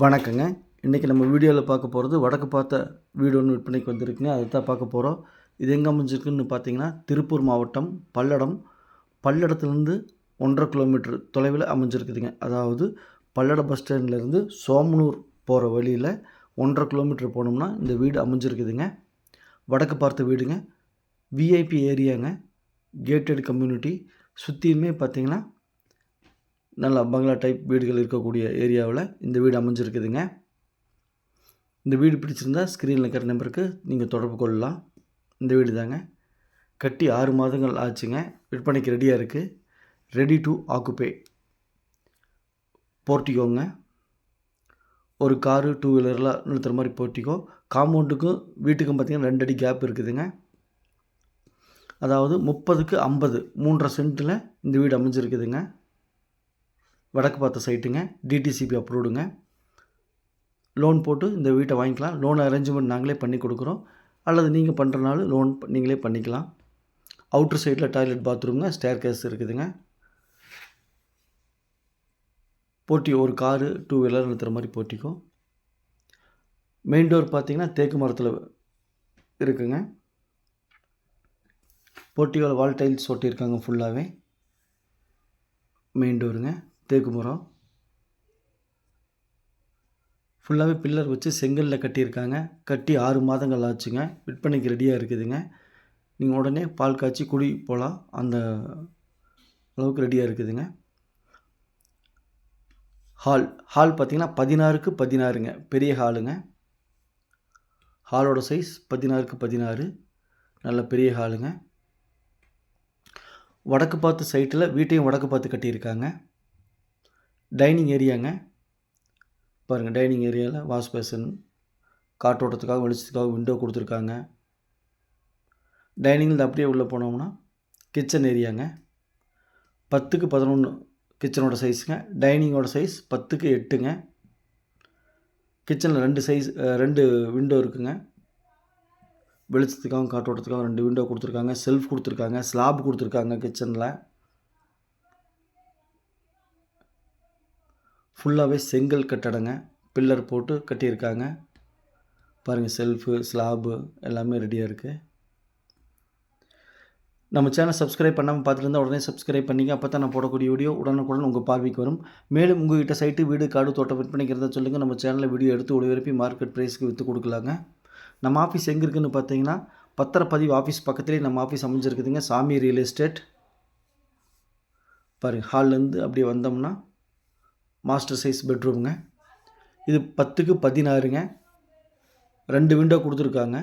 வணக்கங்க. இன்றைக்கி நம்ம வீடியோவில் பார்க்க போகிறது வடக்கு பார்த்த வீடு ஒன்று விற்பனைக்கு வந்திருக்குங்க. அதை தான் பார்க்க போகிறோம் இது எங்கே அமைஞ்சிருக்குன்னு பார்த்தீங்கன்னா திருப்பூர் மாவட்டம் பல்லடம். பல்லடத்துலேருந்து ஒன்றரை கிலோமீட்டர் தொலைவில் அமைஞ்சிருக்குதுங்க. அதாவது பல்லடம் பஸ் ஸ்டாண்ட்லேருந்து சோமனூர் போகிற வழியில் ஒன்றரை கிலோமீட்டர் போனோம்னா இந்த வீடு அமைஞ்சிருக்குதுங்க. வடக்கு பார்த்த வீடுங்க. விஐபி ஏரியாங்க கேட்டட் கம்யூனிட்டி சுற்றியுமே பார்த்தீங்கன்னா நல்ல பங்களா டைப் வீடுகள் இருக்கக்கூடிய ஏரியாவில் இந்த வீடு அமைஞ்சிருக்குதுங்க. இந்த வீடு பிடிச்சிருந்தா ஸ்க்ரீனில் இருக்கிற நம்பருக்கு நீங்கள் தொடர்பு கொள்ளலாம். இந்த வீடு தாங்க கட்டி ஆறு மாதங்கள் ஆச்சுங்க. விற்பனைக்கு ரெடியாக இருக்குது ரெடி டு ஆக்குபே போர்ட்டிக்கோங்க ஒரு காரு டூ வீலரெலாம் நிறுத்துகிற மாதிரி போர்ட்டிக்கோ காம்பவுண்டுக்கும் வீட்டுக்கும் பார்த்திங்கன்னா ரெண்டு அடி கேப் இருக்குதுங்க. அதாவது முப்பதுக்கு ஐம்பது மூன்றரை சென்ட்டில் இந்த வீடு அமைஞ்சிருக்குதுங்க. வடக்கு பார்த்த சைட்டுங்க டிடிசிபி அப்ரூவ்டுங்க லோன் போட்டு இந்த வீட்டை வாங்கிக்கலாம். லோன் அரேஞ்ச்மெண்ட் நாங்களே பண்ணி கொடுக்குறோம். அல்லது நீங்கள் பண்ணுறனாலும் லோன் நீங்களே பண்ணிக்கலாம். அவுட்ரு சைடில் டாய்லெட் பாத்ரூம்ங்க ஸ்டேர் கேஸ் இருக்குதுங்க. போட்டி ஒரு காரு டூ வீலர் நிறுத்துகிற மாதிரி போட்டிக்கும் மெயின் டோர் பார்த்தீங்கன்னா தேக்கு மரத்தில் இருக்குங்க. போட்டியோட வால் டைல்ஸ் ஒட்டியிருக்காங்க ஃபுல்லாகவே மெயின் டோருங்க தேக்கு மரம் ஃபுல்லாகவே பில்லர் வச்சு செங்கலில் கட்டியிருக்காங்க. கட்டி ஆறு மாதங்கள் ஆச்சுங்க. விற்பனைக்கு ரெடியாக இருக்குதுங்க. நீங்கள் உடனே பால் காய்ச்சி குடி போகலாம் அந்த அளவுக்கு ரெடியாக இருக்குதுங்க. ஹால் ஹால் பார்த்திங்கன்னா பதினாறுக்கு பதினாறுங்க. பெரிய ஹாலுங்க ஹாலோட சைஸ் பதினாறுக்கு பதினாறு. நல்ல பெரிய ஹாலுங்க வடக்கு பார்த்து சைட்டில் வீட்டையும் வடக்கு பார்த்து கட்டியிருக்காங்க. டைனிங் ஏரியாங்க. பாருங்கள் டைனிங் ஏரியாவில் வாஷ் பேசன் காற்றோட்டத்துக்காக வெளிச்சத்துக்காக விண்டோ கொடுத்துருக்காங்க. டைனிங்கில் அப்படியே உள்ளே போனோம்னா கிச்சன் ஏரியாங்க. பத்துக்கு பதினொன்று கிச்சனோட சைஸுங்க டைனிங்கோட சைஸ் பத்துக்கு எட்டுங்க. கிச்சனில் ரெண்டு சைஸ் ரெண்டு விண்டோ இருக்குங்க. வெளிச்சத்துக்காகவும் காற்றோட்டத்துக்காகவும் ரெண்டு விண்டோ கொடுத்துருக்காங்க. செல்ஃப் கொடுத்துருக்காங்க. ஸ்லாப் கொடுத்துருக்காங்க கிச்சனில் ஃபுல்லாகவே செங்கல் கட்டடங்க. பில்லர் போட்டு கட்டியிருக்காங்க. பாருங்கள் செல்ஃபு ஸ்லாபு எல்லாமே ரெடியாக இருக்குது நம்ம சேனல் சப்ஸ்கிரைப் பண்ணாமல் பார்த்துட்டு இருந்தால் உடனே சப்ஸ்கிரைப் பண்ணிங்க அப்போ தான் நான் போடக்கூடிய வீடியோ உடனுக்குடன் உங்கள் பார்வைக்கு வரும். மேலும் உங்கள்கிட்ட சைட்டு வீடு காடு தோட்டம் விற்பனைக்கிறத சொல்லுங்கள் நம்ம சேனலில் வீடியோ எடுத்து ஒளிபரப்பி மார்க்கெட் ப்ரைஸ்க்கு விற்று கொடுக்கலாங்க. நம்ம ஆஃபீஸ் எங்கே இருக்குதுன்னு பார்த்தீங்கன்னா பத்திரப்பதிவு ஆஃபீஸ் பக்கத்துலேயே நம்ம ஆஃபீஸ் அமைஞ்சிருக்குதுங்க. சாமி ரியல் எஸ்டேட் பாருங்கள் ஹால்லேருந்து அப்படியே வந்தோம்னா மாஸ்டர் சைஸ் பெட்ரூமுங்க. இது பத்துக்கு பதினாறுங்க. ரெண்டு விண்டோ கொடுத்துருக்காங்க.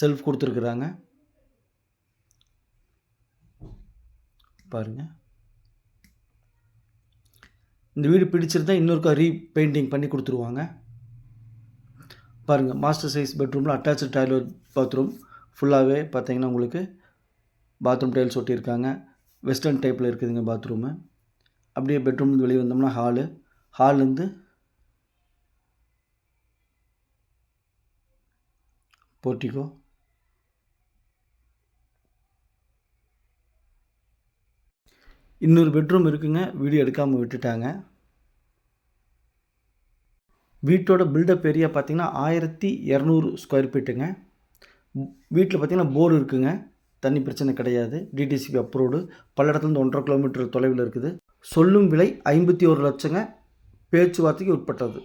செல்ஃப் கொடுத்துருக்குறாங்க. பாருங்கள் இந்த வீடு பிடிச்சிருந்தா இன்னொருக்கா ரீபெயிண்டிங் பண்ணி கொடுத்துருவாங்க. பாருங்கள் மாஸ்டர் சைஸ் பெட்ரூமில் அட்டாச்சு டாய்லெட் பாத்ரூம் ஃபுல்லாகவே பார்த்தீங்கன்னா உங்களுக்கு பாத்ரூம் டைல்ஸ் ஒட்டியிருக்காங்க. வெஸ்டர்ன் டைப்பில் இருக்குதுங்க பாத்ரூமு அப்படியே பெட்ரூம் வெளியே வந்தோம்னா ஹாலு ஹால்லேருந்து போர்ட்டிகோ இன்னொரு பெட்ரூம் இருக்குங்க. வீடியோ எடுக்காமல் விட்டுட்டாங்க. வீட்டோட பில்டப் ஏரியா பார்த்திங்கன்னா ஆயிரத்தி இரநூறு ஸ்கொயர் ஃபீட்டுங்க வீட்டில் பார்த்திங்கன்னா போர் இருக்குங்க. தண்ணி பிரச்சனை கிடையாது. டிடிசிபி அப்ரூவ்டு பல்லடத்துலேருந்து ஒன்றரை கிலோமீட்டர் தொலைவில் இருக்குது. சொல்லும் விலை ஐம்பத்தி ஒரு லட்சங்க பேச்சுவார்த்தைக்கு உட்பட்டது.